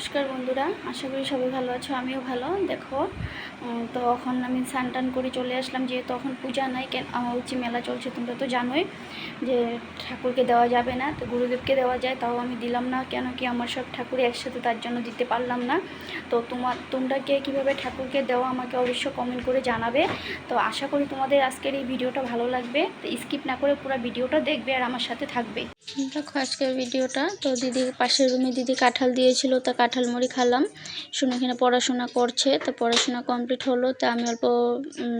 নমস্কার বন্ধুরা, আশা করি সবাই ভালো আছো, আমিও ভালো। দেখো তো এখন আমি স্নান টান করে চলে আসলাম, যেহেতু তখন পূজা নাই, কেন হচ্ছে মেলা চলছে, তোমরা তো জানোই যে ঠাকুরকে দেওয়া যাবে না, তো গুরুদেবকে দেওয়া যায়, তাও আমি দিলাম না, কেন কি আমার সব ঠাকুর একসাথে তার জন্য দিতে পারলাম না। তো তোমার, তোমরা কে কীভাবে ঠাকুরকে দেওয়া আমাকে অবশ্য কমেন্ট করে জানাবে। তো আশা করি তোমাদের আজকের এই ভিডিওটা ভালো লাগবে, তো স্কিপ না করে পুরো ভিডিওটা দেখবে আর আমার সাথে থাকবে। দেখো আজকের ভিডিওটা, তো দিদি পাশের রুমে দিদি কাঁঠাল দিয়েছিল, তা কাঁঠাল মুড়ি খালাম। শুনে এখানে পড়াশোনা করছে, তো পড়াশোনা কমপ্লিট হলো, তা আমি অল্প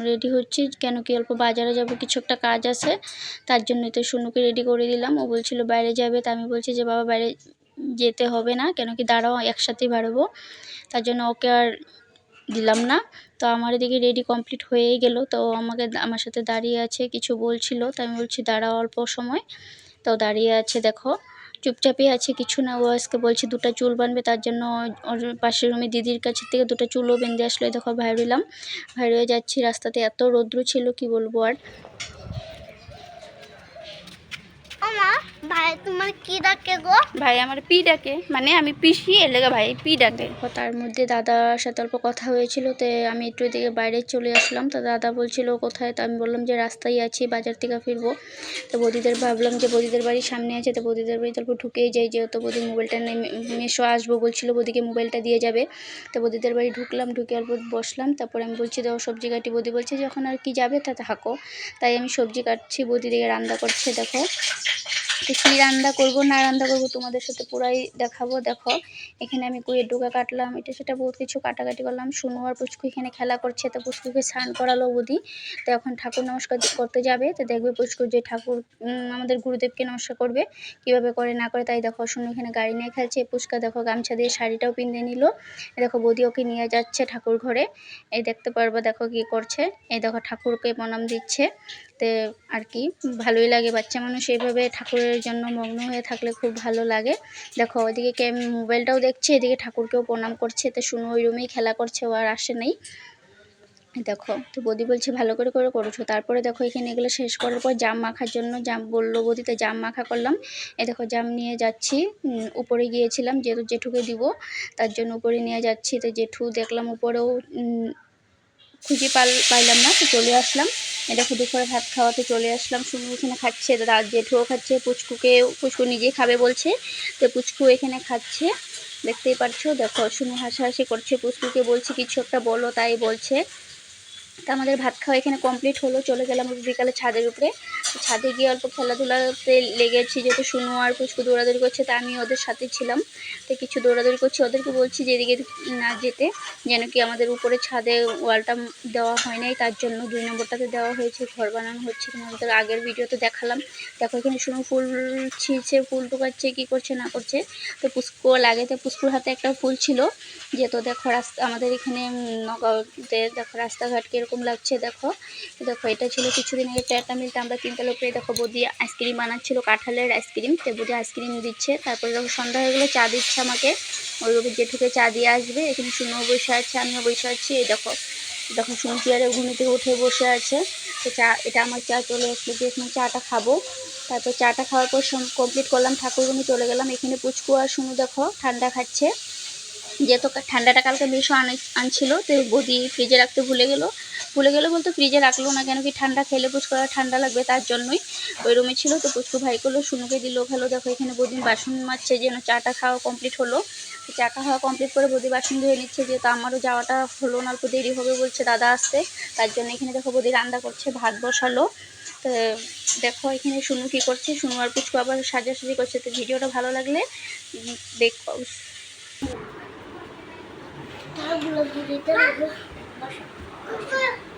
রেডি হচ্ছি, কেন কি অল্প বাজারে যাব, কিছু একটা কাজ আছে, তার জন্য তো শুনুকে রেডি করে দিলাম। ও বলছিল বাইরে যাবে, তা আমি বলছি যে, বাবা, বাইরে যেতে হবে না, কেন কি দাঁড়াও, একসাথেই বাড়বো। তার জন্য ওকে আর দিলাম না। তো আমার এদিকে রেডি কমপ্লিট হয়েই গেল। তো আমাকে আমার সাথে দাঁড়িয়ে আছে, কিছু বলছিল, তো আমি বলছি, দাঁড়াও অল্প সময়। তো দাঁড়িয়ে আছে, দেখো। চুপচাপই আছে, কিছু না। ও আজকে বলছে দুটো চুল বানবে, তার জন্য ওর পাশের রুমে দিদির কাছে থেকে দুটো চুলও বেঁধে আসলো। দেখো, বাইর হইলাম বাইর হয়ে যাচ্ছি, রাস্তাতে এত রৌদ্র ছিল, কি বলব আর। ভাই তোমার কি ডাকে গো? ভাই আমার পি ডাকে। মানে আমি পিসি এলে ভাই পি ডাকে। তার মধ্যে দাদার সাথে অল্প কথা হয়েছিল তো আমি একটু এদিকে বাইরে চলে আসলাম। তো দাদা বলছিল কোথায়? তো আমি বললাম যে রাস্তায় আছি বাজার থেকে ফিরবো। তো বৌদিদের ভাবলাম যে বৌদিদের বাড়ির সামনে আছে তো বৌদিদের বাড়ি তারপর ঢুকেই যাই যেহেতু বৌদির মোবাইলটা নেই মেশো আসব বলছিল বৌদিকে মোবাইলটা দিয়ে যাবে। তো বৌদিদের বাড়ি ঢুকলাম ঢুকে অল্প বসলাম তারপরে আমি বলছি দেখো সবজি কাটি। বৌদি বলছে যখন আর কি যাবে তা থাকো তাই আমি সবজি কাটছি বৌদি দিকে রান্না করছে দেখো। তো কী রান্না করব, না রান্না করব তোমাদের সাথে পুরাই দেখাবো। দেখো, এখানে আমি কুয়ের ডোকা কাটলাম, এটা সেটা বহুত কিছু কাটাকাটি করলাম। শুনু আর পুচকু এখানে খেলা করছে, তো পুচকুকে স্নান করালো বুদি তো এখন ঠাকুর নমস্কার করতে যাবে, তো দেখবে পুচকু যে ঠাকুর আমাদের গুরুদেবকে নমস্কার করবে, কীভাবে করে, না করে, তাই দেখো শুনু এখানে গাড়ি নিয়ে খেলছে পুচকা দেখো গামছা দিয়ে শাড়িটাও পিঁধে নিল। দেখো বৌদি ওকে নিয়ে যাচ্ছে ঠাকুর ঘরে। এই দেখতে পারব, দেখো কি করছে। এই দেখো, ঠাকুরকে প্রণাম দিচ্ছে। তে আর কি। ভালোই লাগে, বাচ্চা মানুষ এইভাবে ঠাকুরের জন্য মগ্ন হয়ে থাকলে খুব ভালো লাগে। দেখো, ওইদিকে কে মোবাইলটাও দেখছে, এদিকে ঠাকুরকেও প্রণাম করছে, তো শুনো ওই রুমেই খেলা করছে, ও আর আসে নেই। দেখো, তো বৌদি বলছে, ভালো করে করে করেছ। তারপরে দেখো, এখানে এগুলো শেষ করার পর জাম মাখার জন্য, জাম বলল বৌদিতে জাম মাখা করলাম। এ দেখো, জাম নিয়ে যাচ্ছি উপরে গিয়েছিলাম যেহেতু জেঠুকে দিব, তার জন্য উপরে নিয়ে যাচ্ছি। তো জেঠু দেখলাম উপরেও খুঁজে পাল, পাইলাম না, তো চলে আসলাম। এই দেখো করে ভাত খাওয়াতে চলে আসলাম। শুনু এখানে খাচ্ছে, দাদা জেঠুও খাচ্ছে, পুচকুকে, পুচকু নিজেই খাবে বলছে। তো পুচকু এখানে খাচ্ছে, দেখতেই পারছ? দেখো শুনু হাসাহাসি করছে, পুচকুকে বলছে, কিছু একটা বলো, তাই বলছে। তা আমাদের ভাত খাওয়া এখানে কমপ্লিট হলো, চলে গেলাম বিকালে ছাদের উপরে। ছাদে গিয়ে অল্প খেলাধুলাতে লেগেছি, যেহেতু শুনু আর পুচকু দৌড়াদৌড়ি করছে, তা আমি ওদের সাথে ছিলাম। তো কিছু দৌড়াদৌড়ি করছি, ওদেরকে বলছি যে এদিকে না যেতে, যেন কি আমাদের উপরে ছাদে ওয়ালটা দেওয়া হয় নাই, তার জন্য দুই নম্বরটাতে দেওয়া হয়েছে, ঘর বানানো হচ্ছে। তোমাদের আগের ভিডিওতে দেখালাম। দেখো এখানে শুনো ফুল ছিঁড়ছে, ফুল টুকাচ্ছে, কী করছে, না করছে। তো পুষ্কু লাগে, তো পুষ্কুর হাতে একটা ফুল ছিল। যে তো দেখো রাস্তা, আমাদের এখানে নগাঁওতে দেখো রাস্তাঘাট কীরকম লাগছে, দেখো। দেখো, এটা ছিল কিছুদিন আগে প্যাটা মিলতে আমরা তিনতলা উপরে দেখো বৌদি আইসক্রিম বানাচ্ছিল, কাঁঠালের আইসক্রিম তো বৌদি আইসক্রিম দিচ্ছে। তারপরে দেখো সন্ধ্যা হয়ে গেলে, চা দিচ্ছে আমাকে। ওই রূপে জেঠুকে চা দিয়ে আসবে। এখানে শুনেও বসে আছে, আমিও বসে আছি। এই দেখো দেখো শুন চেয়ারে ঘুম থেকে উঠে বসে আছে। তো চা, এটা আমার চা, চলে আসলো। যে এখানে চাটা খাব। তারপর চাটা খাওয়ার পর কমপ্লিট করলাম ঠাকুর রুমে চলে গেলাম। এখানে পুচকু আর শুনু দেখো, ঠান্ডা খাচ্ছে। যেহেতু ঠান্ডাটা কালকে আনে, আনছিল, তো বদি ফ্রিজে রাখতে ভুলে গেলো। ভুলে গেলো বলতো ফ্রিজে রাখল না কেন কি ঠান্ডা খেলে পুচকু আর ঠান্ডা লাগবে তার জন্যই। ওই রুমে ছিল তো পুচকু ভাই করল শুনুকে দিল, খেলো, দেখো এখানে বদি বাসন মাজছে, যেন চাটা খাওয়া কমপ্লিট হলো। চাটা খাওয়া কমপ্লিট করে বদি বাসন ধুয়ে নিচ্ছে, যেহেতু আমারও যাওয়াটা হলো না, অল্প দেরি হবে বলছে দাদা আসতে। তার জন্য এখানে দেখো বদি রান্না করছে, ভাত বসালো। তো দেখো এখানে শুনু কী করছে শুনু আর পুচকু আবার সাজাসাজি করছে। তো ভিডিওটা ভালো লাগলে দেখো দিতে হবে হুম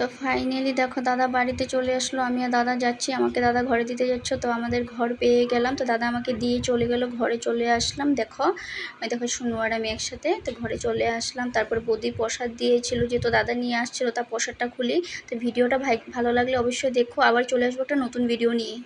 তো ফাইনালি দেখো দাদা বাড়িতে চলে আসলো আমি আর দাদা যাচ্ছি, আমাকে দাদা ঘরে দিতে যাচ্ছ, তো আমাদের ঘর পেয়ে গেলাম, তো দাদা আমাকে দিয়ে চলে গেল, ঘরে চলে আসলাম, দেখো আমি দেখো শুনু আর আমি একসাথে, তো ঘরে চলে আসলাম, তারপর বৌদি প্রসাদ দিয়েছিল যে তো দাদা নিয়ে আসছিল তার প্রসাদটা খুলি, তো ভিডিওটা ভাই, ভালো লাগলে অবশ্যই দেখো, আবার চলে আসব একটা নতুন ভিডিও নিয়ে।